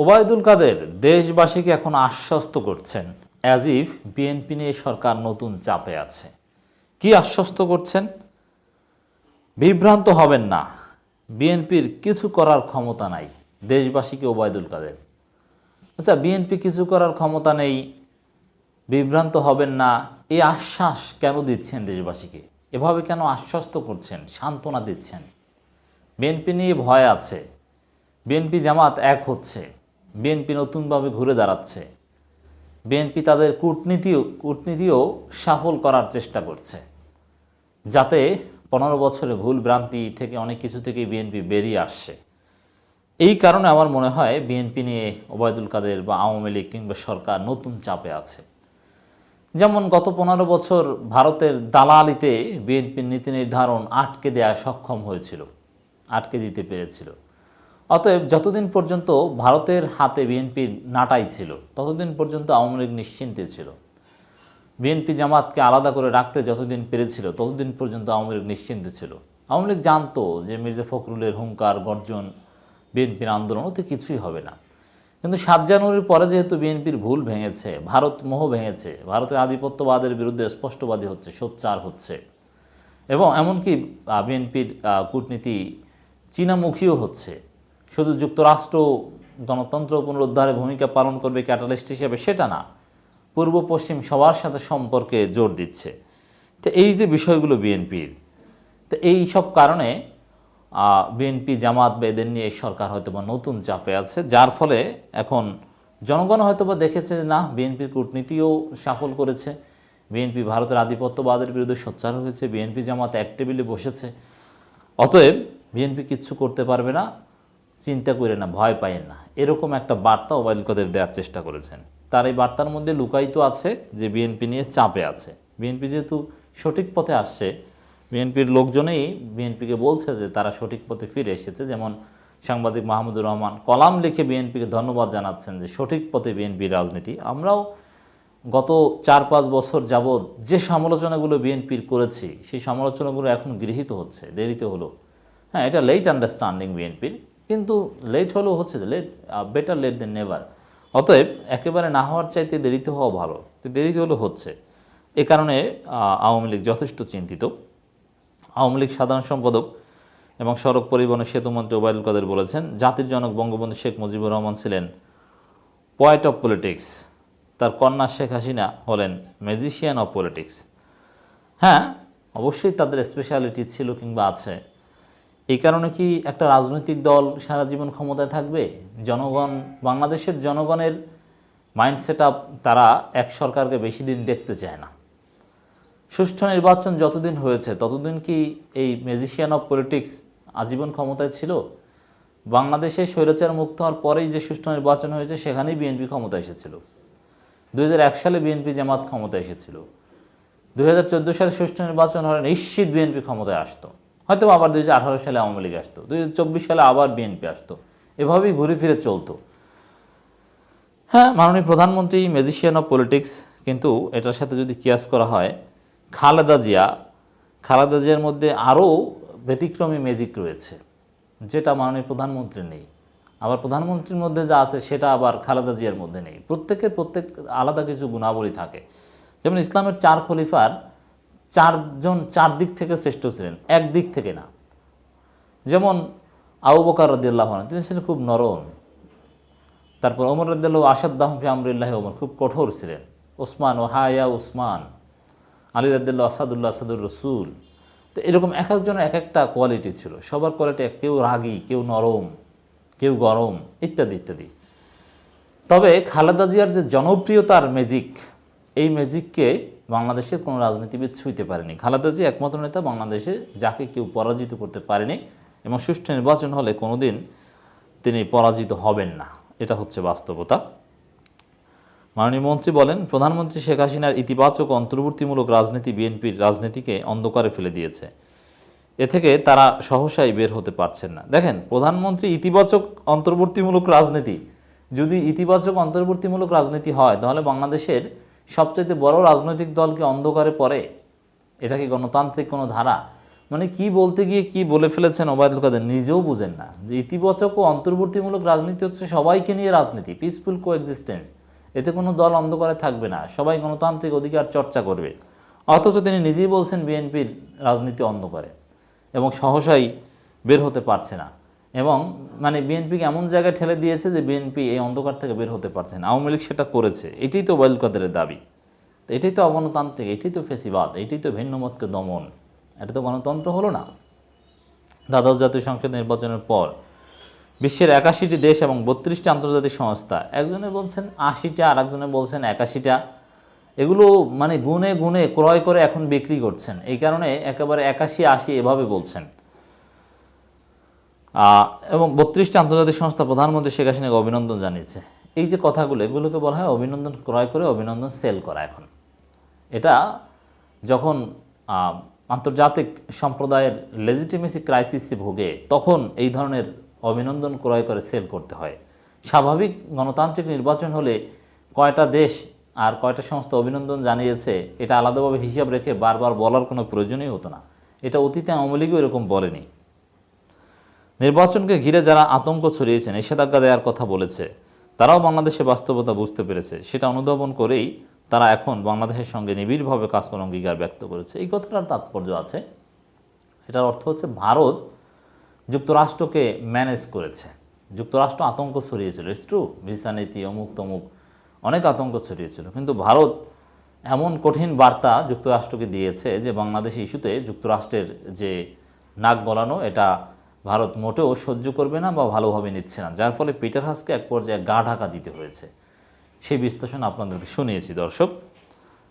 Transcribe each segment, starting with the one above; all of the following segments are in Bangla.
ওবায়দুল কাদের দেশবাসীকে এখন আশ্বস্ত করছেন অ্যাজ ইফ বিএনপি নিয়ে সরকার নতুন চাপে আছে। কি আশ্বস্ত করছেন? বিভ্রান্ত হবেন না। বিএনপির কিছু করার ক্ষমতা নাই দেশবাসীকে ওবায়দুল কাদের। আচ্ছা বিএনপি কিছু করার ক্ষমতা নেই, বিভ্রান্ত হবেন না এই আশ্বাস কেন দিচ্ছেন দেশবাসীকে? এভাবে কেন আশ্বস্ত করছেন, সান্ত্বনা দিচ্ছেন? বিএনপি নিয়ে ভয় আছে বিএনপি জামাত এক হচ্ছে। বিএনপি নতুনভাবে ঘুরে দাঁড়াচ্ছে। বিএনপি তাদের কূটনীতিও কূটনীতিও সফল করার চেষ্টা করছে। যাতে পনেরো বছরে ভুল ভ্রান্তি থেকে অনেক কিছু থেকে বিএনপি বেরিয়ে আসছে। এই কারণে আমার মনে হয় বিএনপি নিয়ে ওবায়দুল কাদের বা আওয়ামী লীগ কিংবা সরকার নতুন চাপে আছে। যেমন গত পনেরো বছর ভারতের দালালিতে বিএনপির নীতি নির্ধারণ আটকে দেয়া সক্ষম হয়েছিল, আটকে দিতে পেরেছিল। অতএব যতদিন পর্যন্ত ভারতের হাতে বিএনপির নাটাই ছিল, ততদিন পর্যন্ত আওয়ামী লীগ নিশ্চিন্তে ছিল। বিএনপি জামাতকে আলাদা করে রাখতে যতদিন পেরেছিল, ততদিন পর্যন্ত আওয়ামী লীগ নিশ্চিন্তে ছিল। আওয়ামী লীগ জানতো যে মির্জা ফখরুলের হুঙ্কার, গর্জন, বিএনপির আন্দোলন, ওতে কিছুই হবে না। কিন্তু সাত জানুয়ারির পরে যেহেতু বিএনপির ভুল ভেঙেছে, ভারত মোহ ভেঙেছে, ভারতের আধিপত্যবাদের বিরুদ্ধে স্পষ্টবাদী হচ্ছে, সোচ্চার হচ্ছে, এবং এমনকি বিএনপির কূটনীতি চীনামুখীও হচ্ছে শুধু যুক্তরাষ্ট্র গণতন্ত্র পুনরুদ্ধারে ভূমিকা পালন করবে ক্যাটালিস্ট হিসেবে, সেটা না। পূর্ব পশ্চিম সবার সাথে সম্পর্কে জোর দিচ্ছে। তো এই যে বিষয়গুলো বিএনপির, তো এই সব কারণে বিএনপি জামাত বা এদের নিয়ে সরকার হয়তো বা নতুন চাপে আছে, যার ফলে এখন জনগণ হয়তো বা দেখেছে না, বিএনপির কূটনীতিও সাফল করেছে। বিএনপি ভারতের আধিপত্যবাদের বিরুদ্ধে সোচ্চার হয়েছে। বিএনপি জামাত এক টেবিলে বসেছে। অতএব বিএনপি কিচ্ছু করতে পারবে না। চিন্তা করে না, ভয় পাইয়েন না। এরকম একটা বার্তা ওবায়দুল কাদের দেওয়ার চেষ্টা করেছেন। তার এই বার্তার মধ্যে লুকায়িত আছে যে, বিএনপি নিয়ে চাপে আছে। বিএনপি যেহেতু সঠিক পথে আসছে, বিএনপির লোকজনেই বিএনপিকে বলছে যে, তারা সঠিক পথে ফিরে এসেছে। যেমন সাংবাদিক মাহমুদুর রহমান কলাম লিখে বিএনপিকে ধন্যবাদ জানাচ্ছেন যে, সঠিক পথে বিএনপির রাজনীতি। আমরাও গত চার পাঁচ বছর যাবৎ যে সমালোচনাগুলো বিএনপির করেছি, সেই সমালোচনাগুলো এখন গৃহীত হচ্ছে, দেরিতে হলো। হ্যাঁ এটা লেট আন্ডারস্ট্যান্ডিং বিএনপির। কিন্তু লেট হলেও হচ্ছে late better late than never অতএব একেবারে না হওয়ার চাইতে দেরিতে হওয়া ভালো। তো দেরিতে হলেও হচ্ছে। এ কারণে আওয়ামী লীগ যথেষ্ট চিন্তিত। আওয়ামী লীগ সাধারণ সম্পাদক এবং সড়ক পরিবহন সেতুমন্ত্রী ওবায়দুল কাদের বলেছেন, জাতির জনক বঙ্গবন্ধু শেখ মুজিবুর রহমান ছিলেন পয়েট অফ পলিটিক্স তার কন্যা শেখ হাসিনা হলেন ম্যাজিশিয়ান অফ পলিটিক্স হ্যাঁ অবশ্যই তাদের স্পেশালিটি ছিল কিংবা আছে। এই কারণে কি একটা রাজনৈতিক দল সারা জীবন ক্ষমতায় থাকবে? জনগণ, বাংলাদেশের জনগণের মাইন্ডসেট আপ তারা এক সরকারকে বেশি দিন দেখতে চায় না। সুষ্ঠু নির্বাচন যতদিন হয়েছে, ততদিন কি এই ম্যাজিশিয়ান অফ পলিটিক্স আজীবন ক্ষমতায় ছিল? বাংলাদেশে স্বৈরাচার মুক্ত হওয়ার পরেই যে সুষ্ঠু নির্বাচন হয়েছে, সেখানেই বিএনপি ক্ষমতা এসেছিল। দু হাজার এক সালে বিএনপি জামাত ক্ষমতা এসেছিল। দু হাজার চোদ্দ সালে সুষ্ঠু নির্বাচন হলে নিশ্চিত বিএনপি ক্ষমতায় আসতো। হয়তো আবার দুই হাজার আঠারো সালে আওয়ামী লীগ আসতো, দুই হাজার চব্বিশ সালে আবার বিএনপি আসতো। এভাবেই ঘুরে ফিরে চলতো। হ্যাঁ মাননীয় প্রধানমন্ত্রী ম্যাজিশিয়ান অফ পলিটিক্স কিন্তু এটার সাথে যদি কিয়াস করা হয়, খালেদা জিয়া, খালেদা জিয়ার মধ্যে আরও ব্যতিক্রমী ম্যাজিক রয়েছে, যেটা মাননীয় প্রধানমন্ত্রীর নেই। আবার প্রধানমন্ত্রীর মধ্যে যা আছে, সেটা আবার খালেদা জিয়ার মধ্যে নেই। প্রত্যেকের প্রত্যেক আলাদা কিছু গুণাবলী থাকে। যেমন ইসলামের চার খলিফার চারজন চার দিক থেকে শ্রেষ্ঠ ছিলেন এক দিক থেকে না। যেমন আবু বকর রদিয়াল্লাহ তিনি ছিলেন খুব নরম। তারপর ওমর রদ্দাল্লাহ আসাদ্দাহ ফি আমরিল্লাহ ওমর খুব কঠোর ছিলেন। ওসমান ও হায়া উসমান আলী রদ্দাল্লাহ আসাদুল্লাহ, আসাদুর রসুল। তো এরকম এক একজনের এক একটা কোয়ালিটি ছিল। সবার কোয়ালিটি কেউ রাগী, কেউ নরম, কেউ গরম, ইত্যাদি ইত্যাদি। তবে খালেদা জিয়ার যে জনপ্রিয়তার ম্যাজিক এই ম্যাজিককে বাংলাদেশের কোনো রাজনীতিবিদ ছুঁইতে পারেনি। খালেদা জিয়া একমাত্র নেতা বাংলাদেশে যাকে কেউ পরাজিত করতে পারেনি এবং সুষ্ঠু নির্বাচন হলে কোনোদিন তিনি পরাজিত হবেন না। এটা হচ্ছে বাস্তবতা। মাননীয় মন্ত্রী বলেন, প্রধানমন্ত্রী শেখ হাসিনার ইতিবাচক অন্তর্বর্তীমূলক রাজনীতি বিএনপির রাজনীতিকে অন্ধকারে ফেলে দিয়েছে। এ থেকে তারা সহসাই বের হতে পারছেন না। দেখেন, প্রধানমন্ত্রী ইতিবাচক অন্তর্বর্তীমূলক রাজনীতি, যদি ইতিবাচক অন্তর্বর্তীমূলক রাজনীতি হয়, তাহলে বাংলাদেশের সবচেয়ে বড় রাজনৈতিক দলকে অন্ধকারে পড়ে, এটা কি গণতান্ত্রিক কোনো ধারা? মানে কি বলতে গিয়ে কি বলে ফেলেছেন ওবায়দুল কাদের নিজেও বুঝেন না। যে ইতিবাচক ও অন্তর্বর্তীমূলক রাজনীতি হচ্ছে সবাইকে নিয়ে রাজনীতি পিসফুল কো এক্সিস্টেন্স এতে কোনো দল অন্ধকারে থাকবে না, সবাই গণতান্ত্রিক অধিকার চর্চা করবে। অথচ তিনি নিজেই বলছেন বিএনপির রাজনীতি অন্ধকারে এবং সহসাই বের হতে পারছে না। এবং মানে বিএনপিকে এমন জায়গায় ঠেলে দিয়েছে যে বিএনপি এই অন্ধকার থেকে বের হতে পারছে না। আওয়ামী লীগ সেটা করেছে। এটাই তো ওবায়দুল কাদেরের দাবি। তো এটাই তো অগণতান্ত্রিক, এটাই তো ফেসিবাদ, এটাই তো ভিন্নমতকে দমন। এটা তো গণতন্ত্র হলো না। দ্বাদশ জাতীয় সংসদ নির্বাচনের পর বিশ্বের একাশিটি দেশ এবং বত্রিশটি আন্তর্জাতিক সংস্থা, একজনে বলছেন আশিটা আর একজনে বলছেন একাশিটা, এগুলো মানে গুনে গুনে ক্রয় করে এখন বিক্রি করছেন। এই কারণে একেবারে একাশি আশি এভাবে বলছেন। এবং বত্রিশটি আন্তর্জাতিক সংস্থা প্রধানমন্ত্রী শেখ হাসিনাকে অভিনন্দন জানিয়েছে। এই যে কথাগুলো, এগুলোকে বলা হয় অভিনন্দন ক্রয় করে, অভিনন্দন সেল করা এখন। এটা যখন আন্তর্জাতিক সম্প্রদায়ের লেজিটিমেসি ক্রাইসিসে ভোগে, তখন এই ধরনের অভিনন্দন ক্রয় করে সেল করতে হয়। স্বাভাবিক গণতান্ত্রিক নির্বাচন হলে কয়টা দেশ আর কয়টা সংস্থা অভিনন্দন জানিয়েছে, এটা আলাদাভাবে হিসাব রেখে বারবার বলার কোনো প্রয়োজনই হতো না। এটা অতীতে আওয়ামী লীগও এরকম বলেনি। নির্বাচনকে ঘিরে যারা আতঙ্ক ছড়িয়েছে নিষেধাজ্ঞা দেওয়ার কথা বলেছে, তারাও বাংলাদেশে বাস্তবতা বুঝতে পেরেছে। সেটা অনুধাবন করেই তারা এখন বাংলাদেশের সঙ্গে নিবিড়ভাবে কাজ করার অঙ্গীকার ব্যক্ত করেছে। এই কথাটার তাৎপর্য আছে। এটার অর্থ হচ্ছে ভারত যুক্তরাষ্ট্রকে ম্যানেজ করেছে। যুক্তরাষ্ট্র আতঙ্ক ছড়িয়েছিল। ইটস ট্রু ভিসা নীতি, অমুক তমুক, অনেক আতঙ্ক ছড়িয়েছিল। কিন্তু ভারত এমন কঠিন বার্তা যুক্তরাষ্ট্রকে দিয়েছে যে, বাংলাদেশ ইস্যুতে যুক্তরাষ্ট্রের যে নাক গলানো, এটা ভারত মোটেও সহ্য করবে না বা ভালোভাবে নিচ্ছে না, যার ফলে পিটার হাসকে এক পর্যায়ে গা ঢাকা দিতে হয়েছে। সেই বিশ্লেষণ আপনাদেরকে শুনিয়েছি, দর্শক।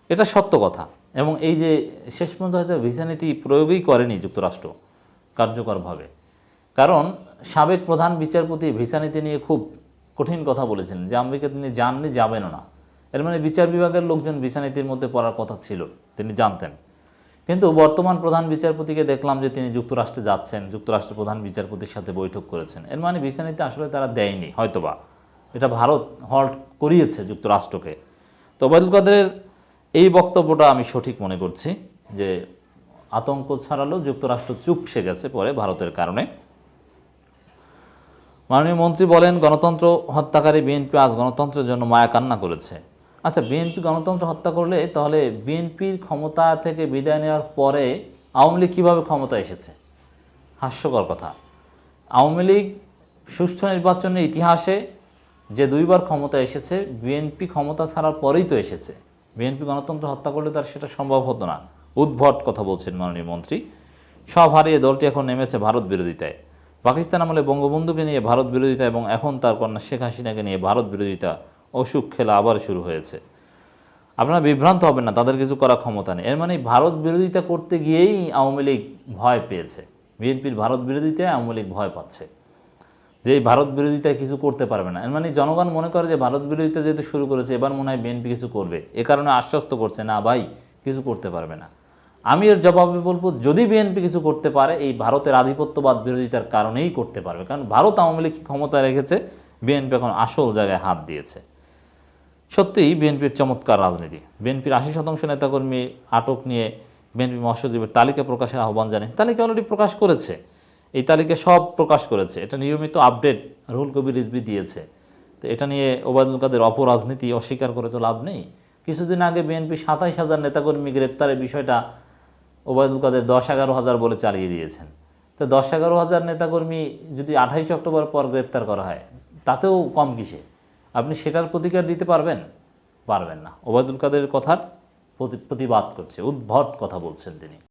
এটা সত্য কথা। এবং এই যে শেষ পর্যন্ত হয়তো ভিসা প্রয়োগই করেনি যুক্তরাষ্ট্র কার্যকরভাবে। কারণ সাবেক প্রধান বিচারপতি ভিসা নীতি নিয়ে খুব কঠিন কথা বলেছিলেন যে আমেরিকা তিনি যাননি, যাবেনও না। এর মানে বিচার বিভাগের লোকজন ভিসা নীতির মধ্যে পড়ার কথা ছিল, তিনি জানতেন। কিন্তু বর্তমান প্রধান বিচারপতিকে দেখলাম যে তিনি যুক্তরাষ্ট্রে যাচ্ছেন, যুক্তরাষ্ট্রের প্রধান বিচারপতির সাথে বৈঠক করেছেন। এর মানে ভিসা আসলে তারা দেয়নি, হয়তোবা। এটা ভারত হল্ট করিয়েছে যুক্তরাষ্ট্রকে। তো ওবায়দুল কাদেরের এই বক্তব্যটা আমি সঠিক মনে করছি যে আতঙ্ক ছড়ালো, যুক্তরাষ্ট্র চুপসে গেছে পরে ভারতের কারণে। মাননীয় মন্ত্রী বলেন, গণতন্ত্র হত্যাকারী বিএনপি আজ গণতন্ত্রের জন্য মায়া কান্না করেছে। আচ্ছা বিএনপি গণতন্ত্র হত্যা করলে তাহলে বিএনপির ক্ষমতা থেকে বিদায় নেওয়ার পরে আওয়ামী লীগ কীভাবে ক্ষমতা এসেছে? হাস্যকর কথা। আওয়ামী লীগ সুষ্ঠু নির্বাচনের ইতিহাসে যে দুইবার ক্ষমতা এসেছে, বিএনপি ক্ষমতা ছাড়ার পরেই তো এসেছে। বিএনপি গণতন্ত্র হত্যা করলে তার সেটা সম্ভব হতো না। উদ্ভট কথা বলছেন মাননীয় মন্ত্রী। সব হারিয়ে দলটি এখন নেমেছে ভারত বিরোধিতায়। পাকিস্তান আমলে বঙ্গবন্ধুকে নিয়ে ভারত বিরোধিতা এবং এখন তার কন্যা শেখ হাসিনাকে নিয়ে ভারত বিরোধিতা অসুখ খেলা আবার শুরু হয়েছে। আপনারা বিভ্রান্ত হবেন না, তাদের কিছু করার ক্ষমতা নেই। এর মানে ভারত বিরোধিতা করতে গিয়েই আওয়ামী লীগ ভয় পেয়েছে। বিএনপির ভারত বিরোধিতায় আওয়ামী লীগ ভয় পাচ্ছে। যে এই ভারত বিরোধিতায় কিছু করতে পারবে না। এর মানে জনগণ মনে করে যে ভারত বিরোধিতা যেহেতু শুরু করেছে, এবার মনে হয় বিএনপি কিছু করবে। এ কারণে আশ্বস্ত করছে, না ভাই, কিছু করতে পারবে না। আমি এর জবাবে বলব, যদি বিএনপি কিছু করতে পারে, এই ভারতের আধিপত্যবাদ বিরোধিতার কারণেই করতে পারবে। কারণ ভারত আওয়ামী লীগ ক্ষমতা রেখেছে, বিএনপি এখন আসল জায়গায় হাত দিয়েছে। সত্যিই বিএনপির চমৎকার রাজনীতি। বিএনপির আশি শতাংশ নেতাকর্মী আটক নিয়ে বিএনপি মৎস্যজীবীর তালিকা প্রকাশের আহ্বান জানিয়েছে তালিকা অলরেডি প্রকাশ করেছে। এই তালিকা সব প্রকাশ করেছে। এটা নিয়মিত আপডেট রুহুল কবির রিজবি দিয়েছে। তো এটা নিয়ে ওবায়দুল কাদের অপরাজনীতি অস্বীকার করে তো লাভ নেই। কিছুদিন আগে বিএনপি সাতাইশ হাজার নেতাকর্মী গ্রেপ্তারের বিষয়টা ওবায়দুল কাদের দশ এগারো হাজার বলে চালিয়ে দিয়েছেন। তো দশ এগারো হাজার নেতাকর্মী যদি আঠাইশ অক্টোবর পর গ্রেপ্তার করা হয়, তাতেও কম কিসে আপনি সেটার প্রতিকার দিতে পারবেন? পারবেন না। ওবায়দুল কাদের কথার প্রতি- প্রতিবাদ করছে। উদ্ভট কথা বলছেন তিনি।